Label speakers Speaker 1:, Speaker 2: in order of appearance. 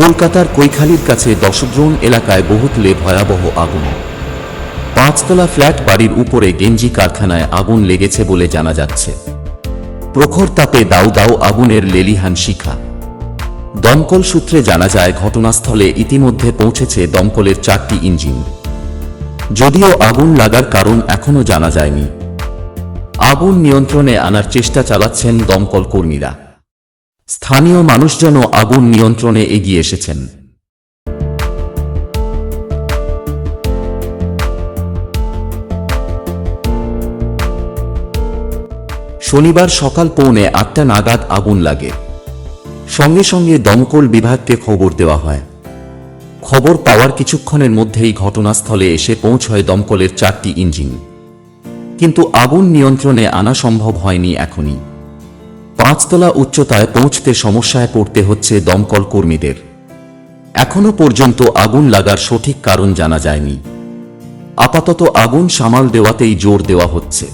Speaker 1: কলকাতার কৈখালির কাছে দশদ্রোণ এলাকায় বহুতলে ভয়াবহ আগুন। পাঁচতলা ফ্ল্যাট বাড়ির উপরে গেঞ্জি কারখানায় আগুন লেগেছে বলে জানা যাচ্ছে। প্রখর তাপে দাউ দাউ আগুনের লেলিহান শিখা। দমকল সূত্রে জানা যায়, ঘটনাস্থলে ইতিমধ্যে পৌঁছেছে দমকলের চারটি ইঞ্জিন। যদিও আগুন লাগার কারণ এখনও জানা যায়নি। আগুন নিয়ন্ত্রণে আনার চেষ্টা চালাচ্ছেন দমকল কর্মীরা। স্থানীয় মানুষজনও আগুন নিয়ন্ত্রণে এগিয়ে এসেছেন। শনিবার সকাল পৌনে আটটা নাগাদ আগুন লাগে। সঙ্গে সঙ্গে দমকল বিভাগকে খবর দেওয়া হয়। খবর পাওয়ার কিছুক্ষণের মধ্যেই ঘটনাস্থলে এসে পৌঁছয় দমকলের চারটি ইঞ্জিন। কিন্তু আগুন নিয়ন্ত্রণে আনা সম্ভব হয়নি এখনই। পাঁচতলা উচ্চতায় পৌঁছতে সমস্যায় পড়তে হচ্ছে দমকল কর্মীদের। এখনও পর্যন্ত আগুন লাগার সঠিক কারণ জানা যায়নি। আপাতত আগুন সামাল দেওয়াতেই জোর দেওয়া হচ্ছে।